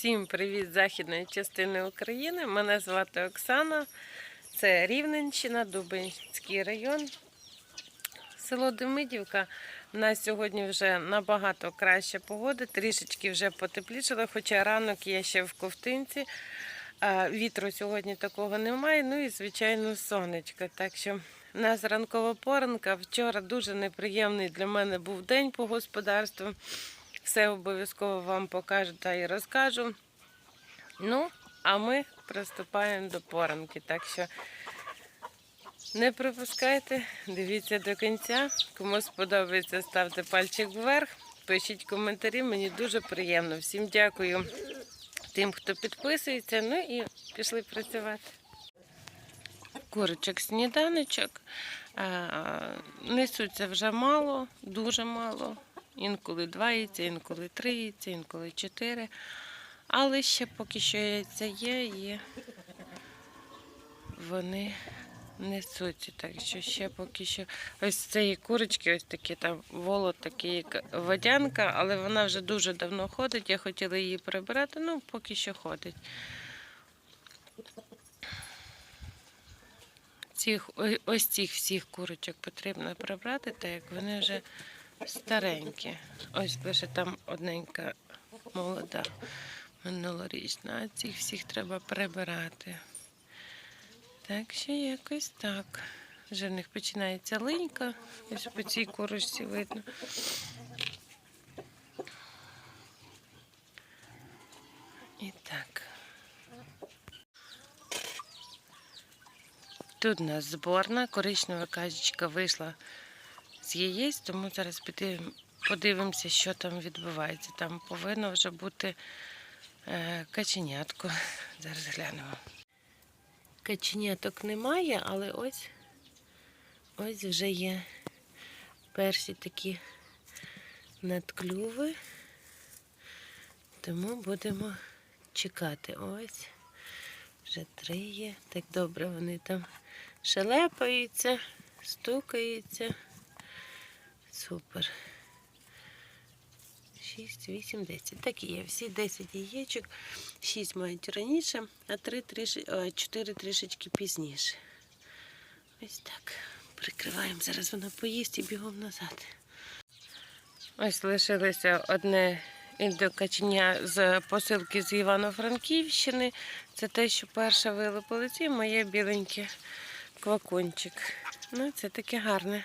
Всім привіт з західної частини України. Мене звати Оксана. Це Рівненщина, Дубинський район. Село Демидівка. У нас сьогодні вже набагато краща погода, трішечки вже потеплішало, хоча ранок є ще в ковтинці. Вітру сьогодні такого немає. Ну і, звичайно, сонечко. Так що у нас ранкова поранка. Вчора дуже неприємний для мене був день по господарству. Все обов'язково вам покажу та і розкажу. Ну, а ми приступаємо до поранки. Так що не пропускайте, дивіться до кінця. Кому сподобається, ставте пальчик вверх, пишіть коментарі, мені дуже приємно. Всім дякую тим, хто підписується. Ну і пішли працювати. Курочок сніданочок. Несуться вже мало, дуже мало. Інколи два яйця, інколи три яйця, інколи чотири. Але ще поки що яйця є і вони несуться. Так що ще поки що. Ось цієї курочки, ось такі там волот, такий як водянка, але вона вже дуже давно ходить. Я хотіла її прибирати, ну поки що ходить. Цих, ось цих всіх курочок потрібно прибрати, так як вони вже старенькі. Ось лише там одненька молода минулорічна, а цих всіх треба прибирати. Так що якось так. Вже в них починається линька, ось по цій курочці видно. І так. Тут у нас зборна, коричнева казічка вийшла з яєць, тому зараз підемо, подивимося, що там відбувається. Там повинно вже бути е, каченятко. Зараз глянемо. Каченяток немає, але ось, ось вже є перші такі надклюви. Тому будемо чекати. Ось. Вже три є. Так добре вони там шелепаються, стукаються. Супер. 6, 8, 10. Так є. Всі 10 яєчок. 6 мають раніше, а 3, 3, 4 трішечки пізніше. Ось так. Прикриваємо. Зараз вона поїсть і бігом назад. Ось лишилося одне індокачення з посилки з Івано-Франківщини. Це те, що перше вилупилось, і моє біленьке квакунчик. Ну, це таке гарне.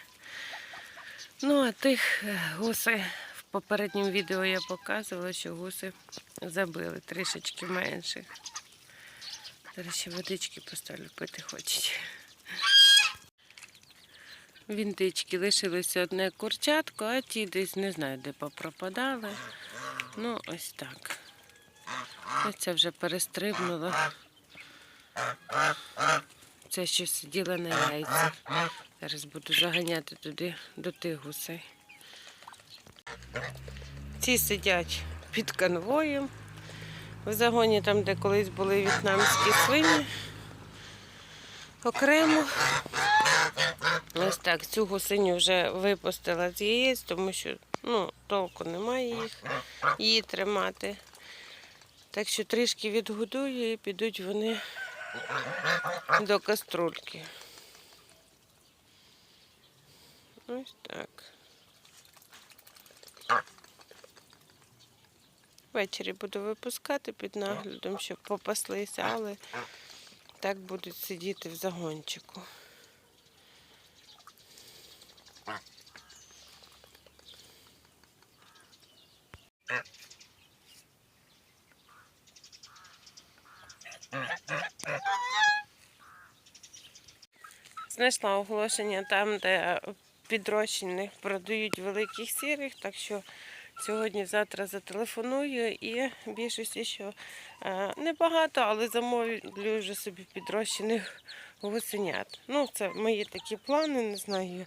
Ну, а тих е, гуси в попередньому відео я показувала, що гуси забили трішечки менших. Зараз ще водички поставлю, пити хочуть. Вінтички лишилося одне курчатко, а ті десь не знаю, де попропадали. Ну, ось так. Ось це вже перестрибнуло. Це що сиділа на яйцях. Зараз буду заганяти туди до тих гусей. Ці сидять під конвоєм. В загоні там, де колись були в'єтнамські свині. Окремо. Ось так, цю гусиню вже випустила з яєць, тому що ну, толку немає їх її тримати. Так що трішки відгодую і підуть вони до каструльки. Ось так. Ввечері буду випускати під наглядом, щоб попаслися, але так будуть сидіти в загончику. Знайшла оголошення там, де підрощених продають великих сірих, так що сьогодні-завтра зателефоную і більшості, що е, небагато, але замовлю вже собі підрощених гусенят. Ну, це мої такі плани, не знаю,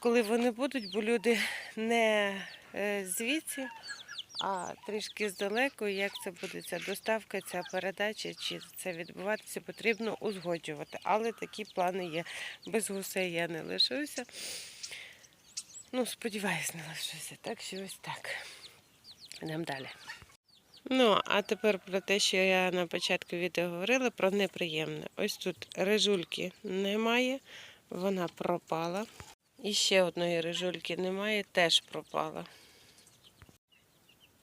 коли вони будуть, бо люди не е, звідси, а трішки здалеку, як це буде ця доставка, ця передача, чи це відбуватися, потрібно узгоджувати. Але такі плани є. Без гусей я не лишуся. Ну, сподіваюсь, не лишуся. Так що ось так. Йдемо далі. Ну, а тепер про те, що я на початку відео говорила про неприємне. Ось тут рижульки немає, вона пропала. І ще одної рижульки немає, теж пропала.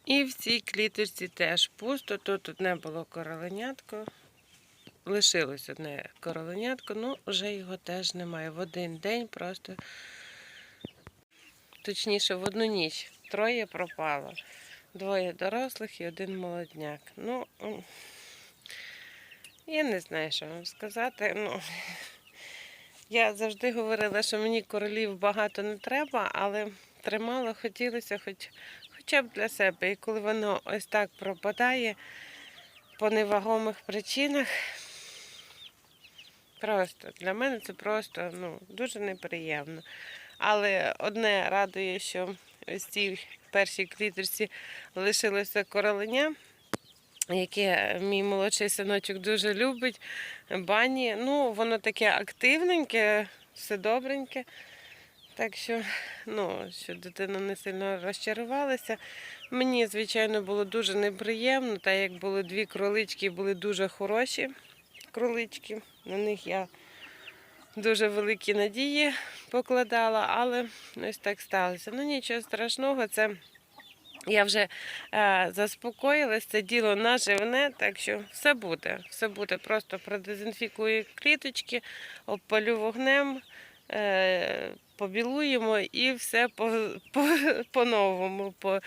І в цій кліточці теж пусто. Тут одне було короленятко. Лишилось одне короленятко, ну вже його теж немає. В один день просто, точніше, в одну ніч троє пропало. Двоє дорослих і один молодняк. Ну, я не знаю, що вам сказати. Ну, я завжди говорила, що мені королів багато не треба, але тримала, хотілося хоч, хоча б для себе. І коли воно ось так пропадає по невагомих причинах, просто для мене це просто ну, дуже неприємно. Але одне радує, що ось цій першій кліточці лишилося короленя, яке мій молодший синочок дуже любить. Бані. Ну, воно таке активненьке, все добреньке. Так що, ну, що дитина не сильно розчарувалася. Мені, звичайно, було дуже неприємно, так як були дві кролички, були дуже хороші кролички. На них я дуже великі надії покладала, але ось так сталося. Ну нічого страшного, це я вже е, заспокоїлась, це діло наживне, так що все буде. Все буде. Просто продезінфікую кліточки, обпалю вогнем. Е, Побілуємо і все по, по, по-новому. По...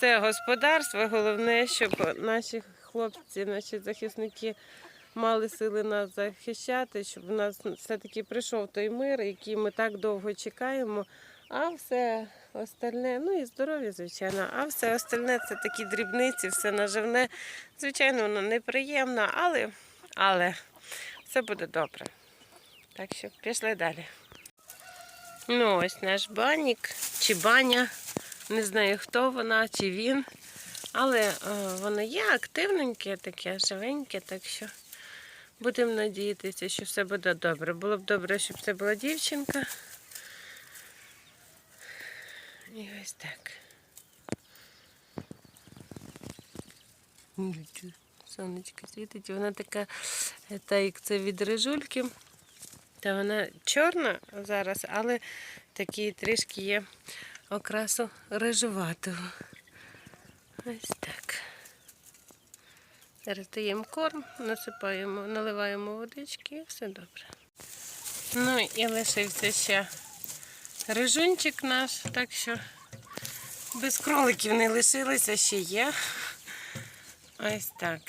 Це господарство. Головне, щоб наші хлопці, наші захисники мали сили нас захищати, щоб у нас все-таки прийшов той мир, який ми так довго чекаємо. А все остальне, ну і здоров'я, звичайно, а все остальне це такі дрібниці, все наживне. Звичайно, воно неприємно, але, але все буде добре. Так що пішли далі. Ну, ось наш банік чи баня. Не знаю, хто вона, чи він. Але е, воно є активненьке, таке живеньке, так що будемо надіятися, що все буде добре. Було б добре, щоб це була дівчинка. І ось так. Сонечко світить, вона така, е, та як це від рижульки. Та вона чорна зараз, але такий трішки є окрасу рижуватого. Ось так. Зараз даємо корм, насипаємо, наливаємо водички і все добре. Ну і лишився ще рижунчик наш, так що без кроликів не лишилося, ще є. Ось так.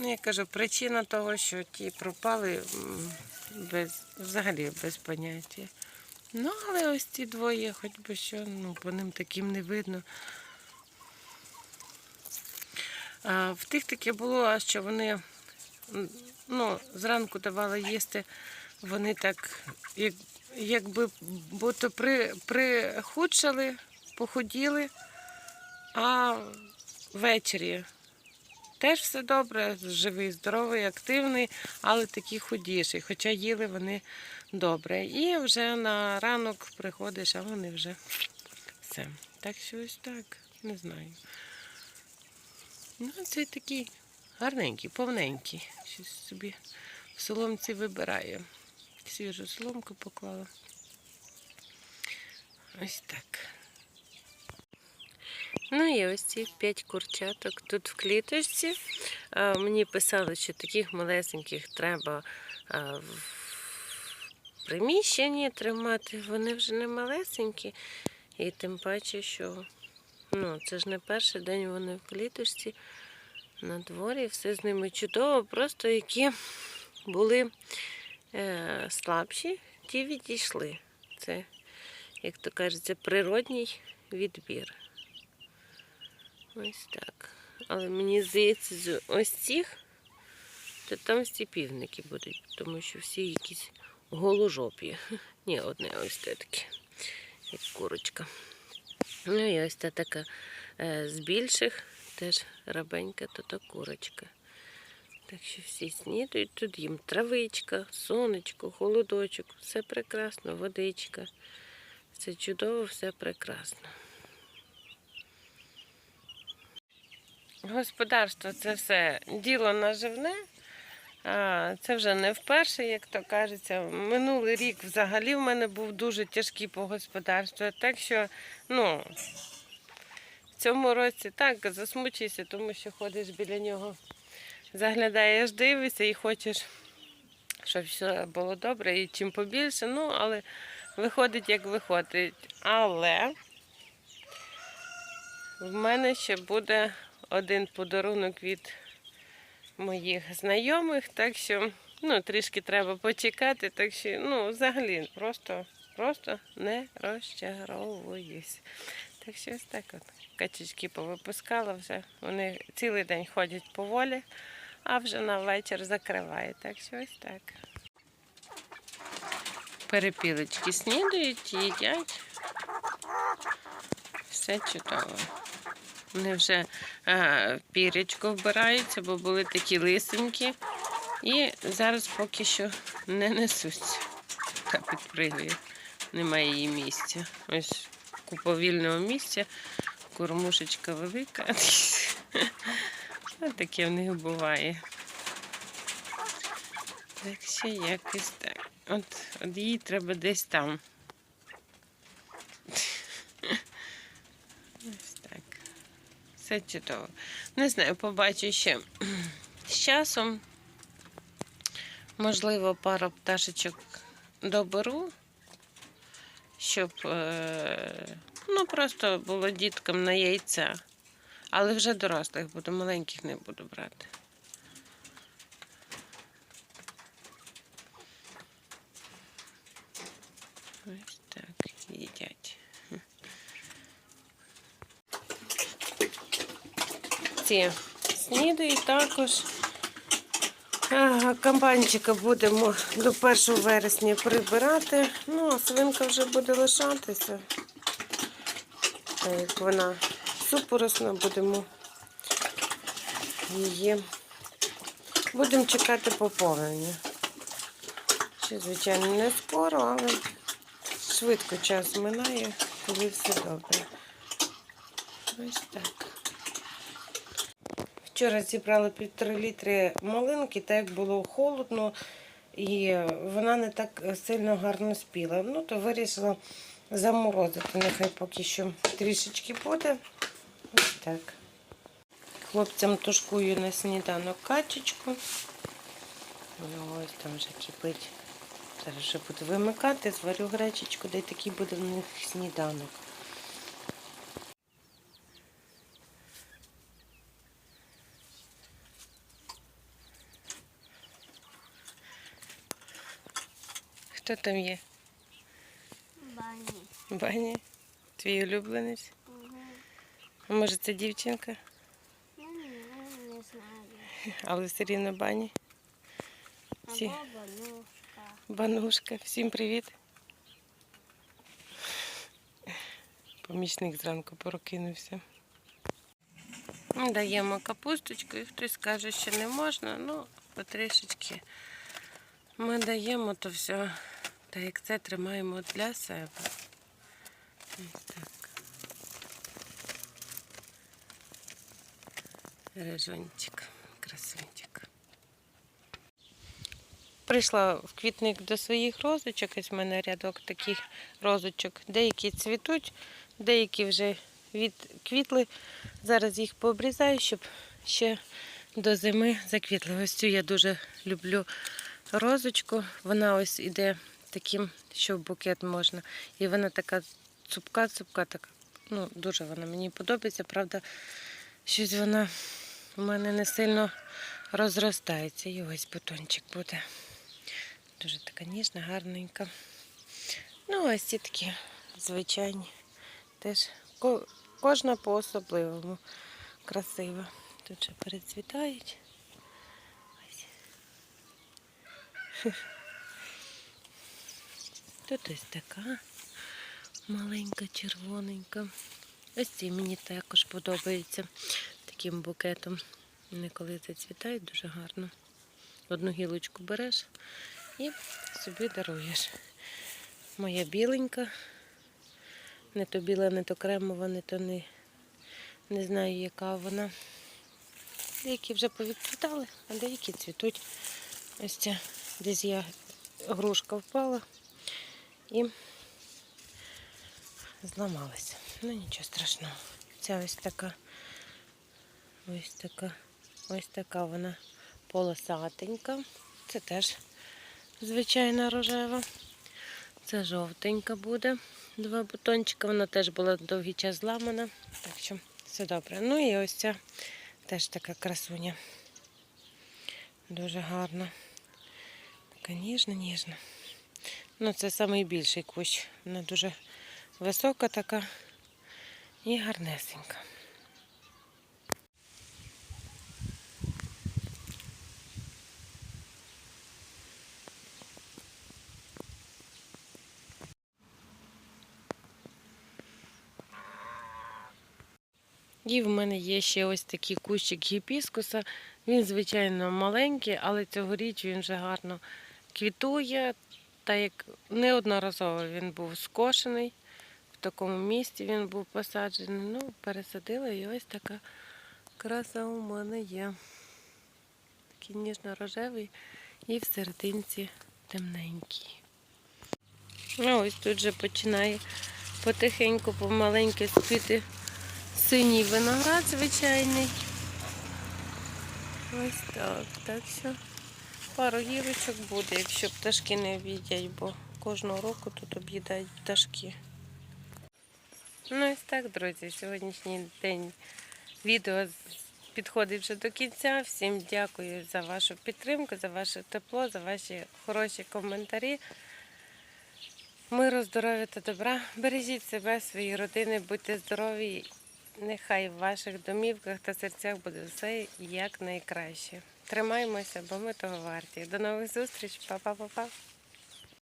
Ну, я кажу, причина того, що ті пропали без, взагалі без поняття. Ну, але ось ці двоє, хоч би що, ну, по ним таким не видно. А в тих таке було, що вони ну, зранку давали їсти, вони так, як, якби будто при, прихудшали, похуділи, а ввечері теж все добре, живий, здоровий, активний, але такий худіший. Хоча їли вони добре. І вже на ранок приходиш, а вони вже все. Так що ось так, не знаю. Ну, це такий гарненький, повненький. Щось собі в соломці вибираю. Свіжу соломку поклала. Ось так. Ну і ось ці п'ять курчаток тут в кліточці. Мені писали, що таких малесеньких треба в приміщенні тримати. Вони вже не малесенькі. І тим паче, що ну, це ж не перший день вони в кліточці. На дворі все з ними чудово, просто які були е, слабші, ті відійшли. Це, як то кажеться, природній відбір. Ось так. Але мені здається, з ось цих, то там всі півники будуть, тому що всі якісь голожопі. Ні, одне ось те таке, як курочка. Ну і ось та така е, з більших, теж рабенька, то та курочка. Так що всі снідають, тут їм травичка, сонечко, холодочок, все прекрасно, водичка. Все чудово, все прекрасно. Господарство це все діло наживне. Це вже не вперше, як то кажеться. Минулий рік взагалі в мене був дуже тяжкий по господарству. Так що, ну, в цьому році так засмучуєшся, тому що ходиш біля нього, заглядаєш, дивишся і хочеш, щоб все було добре і чим побільше. Ну, але виходить, як виходить. Але в мене ще буде один подарунок від моїх знайомих, так що ну, трішки треба почекати, так що ну, взагалі просто, просто не розчаровуюсь. Так що ось так от. Качечки повипускала вже. Вони цілий день ходять поволі, а вже на вечір закриває. Так що ось так. Перепілочки снідають, їдять. Все чудово. Вони вже е, пірячко вбираються, бо були такі лисенькі. І зараз поки що не несуться. Та підпригує. Немає її місця. Ось купа вільного місця, кормушечка велика. Таке в них буває. Так що якось так. От, от їй треба десь там. Ось так. Все чудово. Не знаю, побачу ще з часом. Можливо, пару пташечок доберу, щоб е, ну, просто було діткам на яйця. Але вже дорослих буду, маленьких не буду брати. Ось так їдять. Ці снідають також. Камбанчика будемо до 1 вересня прибирати. Ну, а свинка вже буде лишатися. Так вона супоросна, будемо її. Будемо чекати поповнення. Ще, звичайно, не скоро, але швидко час минає, коли все добре. Ось так. Вчора зібрали півтори літри малинки, так як було холодно, і вона не так сильно гарно спіла. Ну, то вирішила заморозити. Нехай поки що трішечки буде. Ось так. Хлопцям тушкую на сніданок качечку. Ось там вже кипить. Зараз вже буду вимикати, зварю гречечку, де такий буде в них сніданок. Хто там є? Бані. Бані? Твій улюбленець? Угу. А може це дівчинка? Ну, ну, не знаю. Але все рівно бані. Всі. Або банушка. Банушка, всім привіт. Помічник зранку прокинувся. Даємо капусточку і хтось каже, що не можна, ну, потрішечки ми даємо то все, так як це тримаємо для себе. Ось так. Режончик, красунчик. Прийшла в квітник до своїх розочок. Ось в мене рядок таких розочок. Деякі цвітуть, деякі вже відквітли. Зараз їх пообрізаю, щоб ще до зими заквітли. Ось цю я дуже люблю розочку. Вона ось іде таким, що в букет можна. І вона така цупка-цупка, така. Ну, дуже вона мені подобається. Правда, щось вона у мене не сильно розростається. І ось бутончик буде. Дуже така ніжна, гарненька. Ну, ось ці такі звичайні. Теж кожна по-особливому красива. Тут ще перецвітають. Ось. Тут ось така маленька, червоненька. Ось ці мені також подобаються таким букетом. Вони коли зацвітають дуже гарно. Одну гілочку береш і собі даруєш. Моя біленька. Не то біла, не то кремова, не то не, не знаю, яка вона. Деякі вже повідцвітали, а деякі цвітуть. Ось ця десь я грушка впала і зламалася. Ну нічого страшного. Ця ось така, ось така, ось така вона полосатенька. Це теж звичайна рожева. Це жовтенька буде. Два бутончика. Вона теж була довгий час зламана. Так що все добре. Ну і ось ця теж така красуня. Дуже гарна. Така ніжна, ніжна. Ну, це найбільший кущ. Вона дуже висока така і гарнесенька. І в мене є ще ось такий кущик гібіскуса. Він, звичайно, маленький, але цьогоріч він вже гарно квітує. Та як неодноразово він був скошений, в такому місці він був посаджений. Ну, пересадила і ось така краса у мене є. Такий ніжно-рожевий і в серединці темненький. А ось тут вже починає потихеньку, помаленьки спіти синій виноград звичайний. Ось так. Так що пару гілочок буде, якщо пташки не об'їдять, бо кожного року тут об'їдають пташки. Ну ось так, друзі, сьогоднішній день відео підходить вже до кінця. Всім дякую за вашу підтримку, за ваше тепло, за ваші хороші коментарі. Миру, здоров'я та добра. Бережіть себе, свої родини, будьте здорові. Нехай в ваших домівках та серцях буде все як найкраще. Тримаймося, бо ми того варті. До нових зустріч, Па-па-па-па.